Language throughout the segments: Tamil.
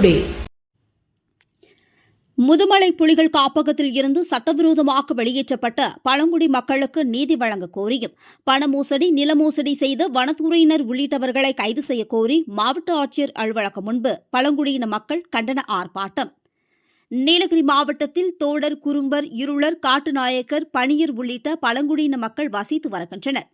டுடே. முதுமலை புலிகள் காப்பகத்தில் இருந்து சட்டவிரோதமாக வெளியேற்றப்பட்ட பழங்குடி மக்களுக்கு நீதி வழங்க கோரியும் பண மோசடி நில மோசடி செய்த வனத்துறையினர் உள்ளிட்டவர்களை கைது செய்ய கோரி மாவட்ட ஆட்சியர் அலுவலகம் முன்பு பழங்குடியின மக்கள் கண்டன ஆர்ப்பாட்டம். நீலகிரி மாவட்டத்தில் தோடர் குறும்பர் இருளர் காட்டுநாயக்கர் பணியர் உள்ளிட்ட பழங்குடியின மக்கள் வசித்து வருகின்றனர்.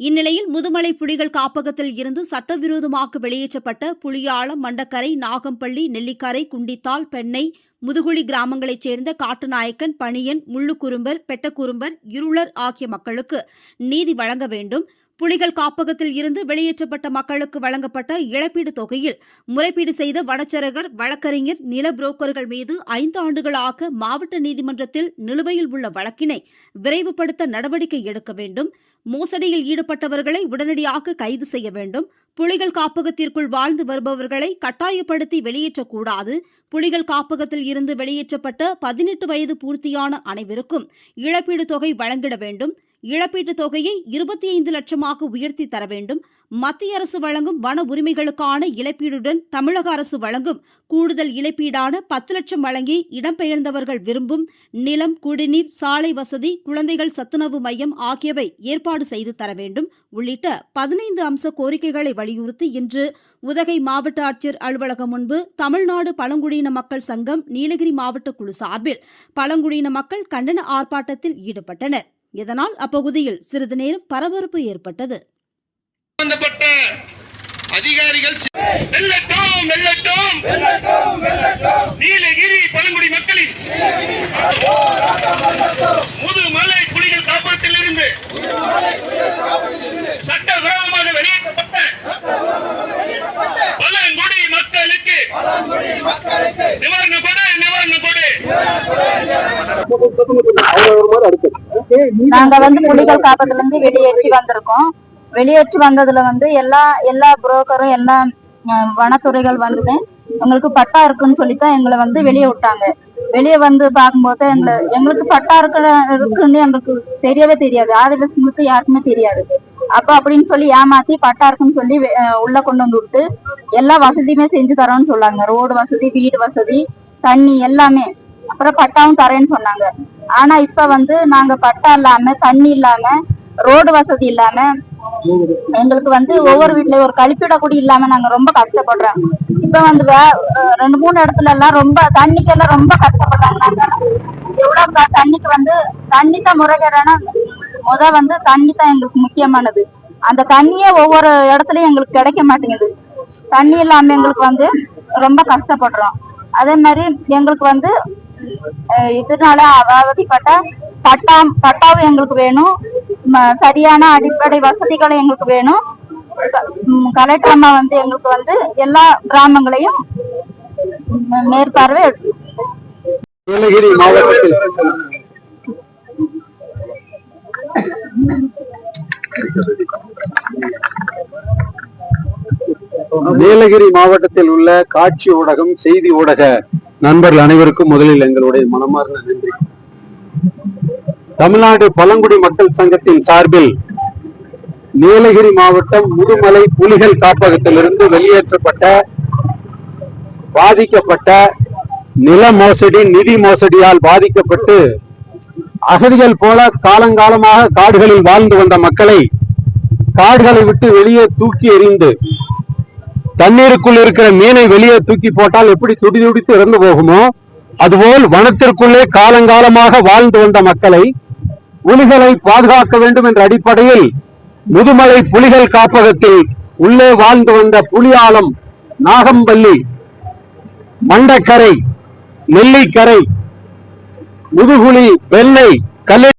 இந்நிலையில் முதுமலை புலிகள் காப்பகத்தில் இருந்து சட்டவிரோதமாக வெளியேற்றப்பட்ட புலியாளம் மண்டக்கரை நாகம்பள்ளி நெல்லிக்கரை குண்டித்தால் பெண்ணை முதுகுழி கிராமங்களைச் சேர்ந்த காட்டுநாயக்கன் பணியன் முள்ளுக்குறும்பர் பெட்டக்குறும்பர் இருளர் ஆகிய மக்களுக்கு நீதி வழங்க வேண்டும். புலிகள் காப்பகத்தில் இருந்து வெளியேற்றப்பட்ட மக்களுக்கு வழங்கப்பட்ட இழப்பீடு தொகையில் முறைப்பீடு செய்த வனச்சரகர் வழக்கறிஞர் நில புரோக்கர்கள் மீது ஐந்து ஆண்டுகளாக மாவட்ட நீதிமன்றத்தில் நிலுவையில் உள்ள வழக்கினை விரைவுபடுத்த நடவடிக்கை எடுக்க வேண்டும். மோசடியில் ஈடுபட்டவர்களை உடனடியாக கைது செய்ய வேண்டும். புலிகள் காப்பகத்திற்குள் வாழ்ந்து வருபவர்களை கட்டாயப்படுத்தி வெளியேற்றக்கூடாது. புலிகள் காப்பகத்தில் இருந்து வெளியேற்றப்பட்ட பதினெட்டு வயது பூர்த்தியான அனைவருக்கும் இழப்பீடு தொகை வழங்கிட வேண்டும். இழப்பீட்டுத் தொகையை இருபத்தி ஐந்து லட்சமாக உயர்த்தி தர வேண்டும். மத்திய அரசு வழங்கும் வன உரிமைகளுக்கான இழப்பீடுடன் தமிழக அரசு வழங்கும் கூடுதல் இழப்பீடான பத்து லட்சம் வழங்கி இடம்பெயர்ந்தவர்கள் விரும்பும் நிலம் குடிநீர் சாலை வசதி குழந்தைகள் சத்துணவு மையம் ஆகியவை ஏற்பாடு செய்து தர வேண்டும். உள்ளிட்ட பதினைந்து அம்ச கோரிக்கைகளை வலியுறுத்தி இன்று உதகை மாவட்ட ஆட்சியர் அலுவலகம் முன்பு தமிழ்நாடு பழங்குடியின மக்கள் சங்கம் நீலகிரி மாவட்ட குழு சார்பில் பழங்குடியின மக்கள் கண்டன ஆர்ப்பாட்டத்தில் ஈடுபட்டனர். இதனால் அப்பகுதியில் சிறிது நேரம் பரபரப்பு ஏற்பட்டது. சம்பந்தப்பட்ட அதிகாரிகள் சி- வெல்லட்டும் வெல்லட்டும். நீலகிரி பழங்குடி மக்களின் முதுமலை புலிகள் காப்பகத்தில் இருந்து சட்டவிரோதமாக வெளியேற்றப்பட்ட பழங்குடி மக்களுக்கு நிவாரணம் கொடு நிவாரணம் கொடு. நாங்க வந்து புலிகள் காப்பகத்துல இருந்து வெளியேற்றி வந்திருக்கோம். வெளியேற்றி வந்ததுல வந்து எல்லா எல்லா புரோக்கரும் எல்லா வனத்துறைகள் வந்து எங்களுக்கு பட்டா இருக்குன்னு சொல்லித்தான் எங்களை வந்து வெளியே விட்டாங்க. வெளியே வந்து பார்க்கும்போது எங்களை எங்களுக்கு பட்டா இருக்கிற இருக்குன்னு எங்களுக்கு தெரியவே தெரியாது. ஆதிவாசிகளுக்கு யாருக்குமே தெரியாது. அப்ப அப்படின்னு சொல்லி ஏமாத்தி பட்டா இருக்குன்னு சொல்லி உள்ள கொண்டு வந்து விட்டு எல்லா வசதியுமே செஞ்சு தரோம்னு சொன்னாங்க ரோடு வசதி வீடு வசதி தண்ணி எல்லாமே. அப்புறம் பட்டாவும் தரேன்னு சொன்னாங்க. ஆனா இப்ப வந்து நாங்க பட்டா இல்லாம தண்ணி இல்லாம ரோடு வசதி இல்லாம எங்களுக்கு வந்து ஒவ்வொரு வீட்லயும் ஒரு கழிப்பிட கூட இல்லாம நாங்க ரொம்ப கஷ்டப்படுறோம். இப்ப வந்து வே- ரெண்டு மூணு இடத்துல எல்லாம் ரொம்ப தண்ணிக்கு எல்லாம் ரொம்ப கஷ்டப்படுறாங்க எவ்வளவு தண்ணிக்கு வந்து தண்ணி தான் முறைகேடான முத வந்து தண்ணி தான் எங்களுக்கு முக்கியமானது. அந்த தண்ணியே ஒவ்வொரு இடத்துலயும் எங்களுக்கு கிடைக்க மாட்டேங்குது. தண்ணி இல்லாம எங்களுக்கு வந்து ரொம்ப கஷ்டப்படுறோம். அதே மாதிரி எங்களுக்கு வந்து இதனால அவதிப்பட்ட பட்டா பட்டாவும் எங்களுக்கு வேணும். சரியான அடிப்படை வசதிகளும் எங்களுக்கு வேணும். கலெக்டர் அம்மா வந்து எங்களுக்கு வந்து எல்லா கிராமங்களையும் மேற்பார்வை நீலகிரி மாவட்டத்தில். நீலகிரி மாவட்டத்தில் உள்ள காட்சி ஊடகம் செய்தி ஊடக. நண்பர்கள் அனைவருக்கும் முதலில் எங்களுடைய மனமார்ந்த நன்றி. தமிழ்நாடு பழங்குடி மக்கள் சங்கத்தின் சார்பில் நீலகிரி மாவட்டம் முதுமலை புலிகள் காப்பகத்திலிருந்து வெளியேற்றப்பட்ட பாதிக்கப்பட்ட நில மோசடி நிதி மோசடியால் பாதிக்கப்பட்டு அகதிகள் போல காலங்காலமாக காடுகளில் வாழ்ந்து வந்த மக்களை காடுகளை விட்டு வெளியே தூக்கி எறிந்து தண்ணீருக்குள் இருக்கிற மீனை வெளியே தூக்கி போட்டால் எப்படி துடி துடித்து இறந்து போகுமோ அதுபோல் வனத்திற்குள்ளே காலங்காலமாக வாழ்ந்து வந்த மக்களை புலிகளை பாதுகாக்க வேண்டும் என்ற அடிப்படையில் முதுமலை புலிகள் காப்பகத்தில் உள்ளே வாழ்ந்து வந்த புலியாலம் நாகம்பள்ளி மண்டக்கரை நெல்லிக்கரை முதுகுழி வெள்ளை கல்லை